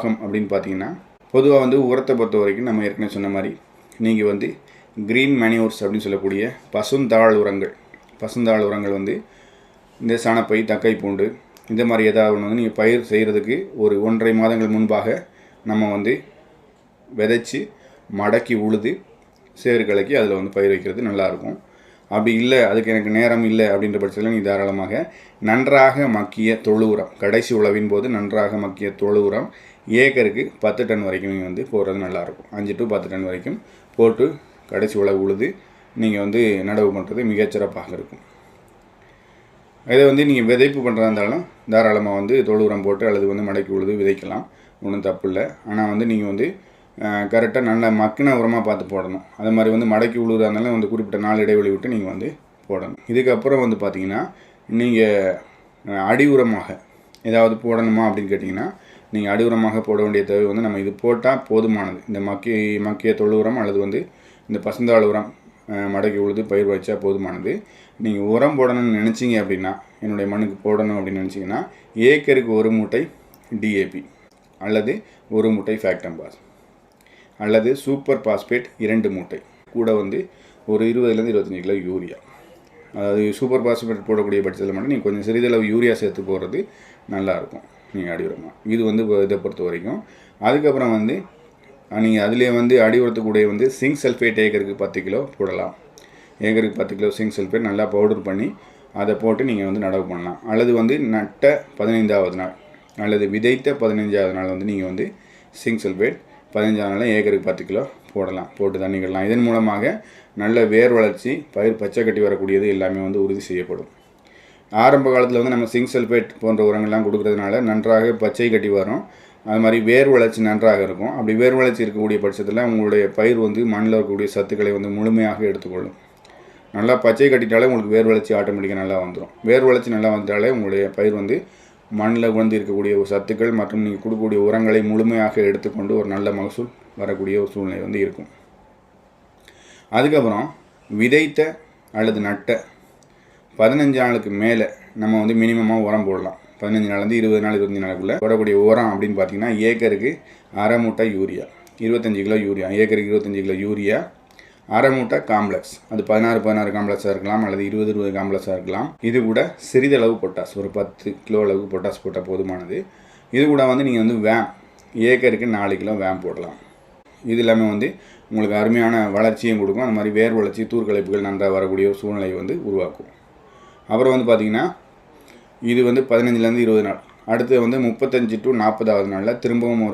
Come அப்படின்னு பார்த்தீங்கன்னா பொதுவாக வந்து உரத்தை பொறுத்த வரைக்கும் நம்ம ஏற்கனவே சொன்ன மாதிரி நீங்கள் வந்து க்ரீன் மேனியூர்ஸ் அப்படின்னு சொல்லக்கூடிய பசுந்தாள் உரங்கள் பசுந்தாள் உரங்கள் வந்து இந்த சாணப்பை தக்கை பூண்டு இந்த மாதிரி ஏதாவது ஒன்று வந்து நீங்கள் பயிர் செய்கிறதுக்கு ஒரு ஒன்றரை மாதங்கள் முன்பாக நம்ம வந்து விதைச்சி மடக்கி உழுது சேறு கலக்கி அதில் வந்து பயிர் வைக்கிறது நல்லாயிருக்கும் அப்படி இல்லை அதுக்கு எனக்கு நேரம் இல்லை அப்படின்ற பட்சத்தில் நீ தாராளமாக நன்றாக மக்கிய தொழு உரம் கடைசி உழவின் போது நன்றாக மக்கிய தொழு உரம் ஏக்கருக்கு பத்து டன் வரைக்கும் நீங்கள் வந்து போடுறது நல்லாயிருக்கும். அஞ்சு டு பத்து டன் வரைக்கும் போட்டு கடைசி உழவு உழுது நீங்கள் வந்து நடவு பண்ணுறது மிகச்சிறப்பாக இருக்கும். இதை வந்து நீங்கள் விதைப்பு பண்ணுறதா இருந்தாலும் தாராளமாக வந்து தொழு உரம் போட்டு அல்லது வந்து மடக்கி உழுது விதைக்கலாம். ஒன்றும் தப்பு இல்லை. ஆனால் வந்து நீங்கள் வந்து கரெக்டாக நல்ல மக்கின உரமாக பார்த்து போடணும். அது மாதிரி வந்து மடக்கி உழுவுறதா இருந்தாலும் வந்து குறிப்பிட்ட நாள் இடைவெளி விட்டு நீங்கள் வந்து போடணும். இதுக்கப்புறம் வந்து பார்த்தீங்கன்னா நீங்கள் அடி உரமாக ஏதாவது போடணுமா அப்படின்னு கேட்டிங்கன்னா நீங்கள் அடி உரமாக போட வேண்டிய தேவை வந்து நம்ம இது போட்டால் போதுமானது. இந்த மக்கி மக்கிய தொழு உரம் அல்லது வந்து இந்த பசுந்தாள் உரம் மடக்கி உழுது பயிர் வச்சா போதுமானது. நீங்கள் உரம் போடணும்னு நினச்சிங்க அப்படின்னா என்னுடைய மண்ணுக்கு போடணும் அப்படின்னு நினச்சிங்கன்னா ஏக்கருக்கு ஒரு மூட்டை டிஏபி அல்லது ஒரு மூட்டை ஃபேக்டம்பாஸ் அல்லது சூப்பர் பாஸ்பேட் இரண்டு மூட்டை. கூட வந்து ஒரு இருபதுலேருந்து இருபத்தஞ்சி கிலோ யூரியா அதாவது சூப்பர் பாஸ்பேட் போடக்கூடிய பட்சத்தில் மட்டும் நீங்கள் கொஞ்சம் சிறிதளவு யூரியா சேர்த்து போடுறது நல்லாயிருக்கும் நீங்கள் அடி உரமாக இது வந்து இதை பொறுத்த வரைக்கும். அதுக்கப்புறம் வந்து நீங்கள் அதிலே வந்து அடி உரத்துக்கூடிய வந்து சிங்க் சல்ஃபேட் ஏக்கருக்கு பத்து கிலோ போடலாம். ஏக்கருக்கு பத்து கிலோ சிங்க் சல்ஃபேட் நல்லா பவுடர் பண்ணி அதை போட்டு நீங்கள் வந்து நடவு பண்ணலாம். அல்லது வந்து நட்ட பதினைந்தாவது நாள் அல்லது விதைத்த பதினைஞ்சாவது நாள் வந்து நீங்கள் வந்து சிங்க் சல்ஃபேட் பதினஞ்சாவது நாள் ஏக்கருக்கு பத்து கிலோ போடலாம் போட்டு தண்ணிக்கிடலாம் இதன் மூலமாக நல்ல வேர் வளர்ச்சி பயிர் பச்சை கட்டி வரக்கூடியது எல்லாமே வந்து உறுதி செய்யப்படும். ஆரம்ப காலத்தில் வந்து நம்ம சிங்க் சல்ஃபேட் போன்ற உரங்கள்லாம் கொடுக்கறதுனால நன்றாக பச்சை கட்டி வரும். அது மாதிரி வேர் வளர்ச்சி நன்றாக இருக்கும். அப்படி வேர் வளர்ச்சி இருக்கக்கூடிய பட்சத்தில் உங்களுடைய பயிர் வந்து மண்ணில் இருக்கக்கூடிய சத்துக்களை வந்து முழுமையாக எடுத்துக்கொள்ளும். நல்லா பச்சை கட்டிட்டாலே உங்களுக்கு வேர் வளர்ச்சி ஆட்டோமேட்டிக்காக நல்லா வந்துடும் வேர் வளர்ச்சி நல்லா வந்துட்டாலே உங்களுடைய பயிர் வந்து மண்ணில் வந்து இருக்கக்கூடிய ஒரு சத்துக்கள் மற்றும் நீங்கள் கொடுக்கக்கூடிய உரங்களை முழுமையாக எடுத்துக்கொண்டு ஒரு நல்ல மகசூல் வரக்கூடிய ஒரு சூழ்நிலை வந்து இருக்கும். அதுக்கப்புறம் விதைத்த அல்லது நட்ட பதினஞ்சு நாளுக்கு மேலே நம்ம வந்து மினிமமாக உரம் போடலாம். பதினஞ்சு நாள்லேருந்து இருபது நாள் இருபத்தஞ்சு நாளுக்குள்ளே போடக்கூடிய உரம் அப்படின்னு பார்த்தீங்கன்னா ஏக்கருக்கு அரை மூட்டை யூரியா இருபத்தஞ்சி கிலோ யூரியா ஏக்கருக்கு இருபத்தஞ்சி கிலோ யூரியா அரை மூட்டை காம்ப்ளெக்ஸ் அது பதினாறு பதினாறு காம்ப்ளெக்ஸாக இருக்கலாம் அல்லது இருபது இருபது காம்ப்ளெக்ஸாக இருக்கலாம். இது கூட சிறிதளவு பொட்டாஸ் ஒரு பத்து கிலோ அளவுக்கு பொட்டாஸ் போட்டால் போதுமானது. இது கூட வந்து நீங்கள் வந்து வேம் ஏக்கருக்கு நாலு கிலோ வேம் போடலாம். இது எல்லாமே வந்து உங்களுக்கு அருமையான வளர்ச்சியும் கொடுக்கும். அந்த மாதிரி வேர் வளர்ச்சி தூர்கலைப்புகள் நன்றாக வரக்கூடிய ஒரு சூழ்நிலையை வந்து உருவாக்கும். அப்புறம் வந்து பார்த்திங்கன்னா இது வந்து பதினஞ்சுலேருந்து இருபது நாள். அடுத்து வந்து முப்பத்தஞ்சு டு நாற்பதாவது நாளில் திரும்பவும் ஒரு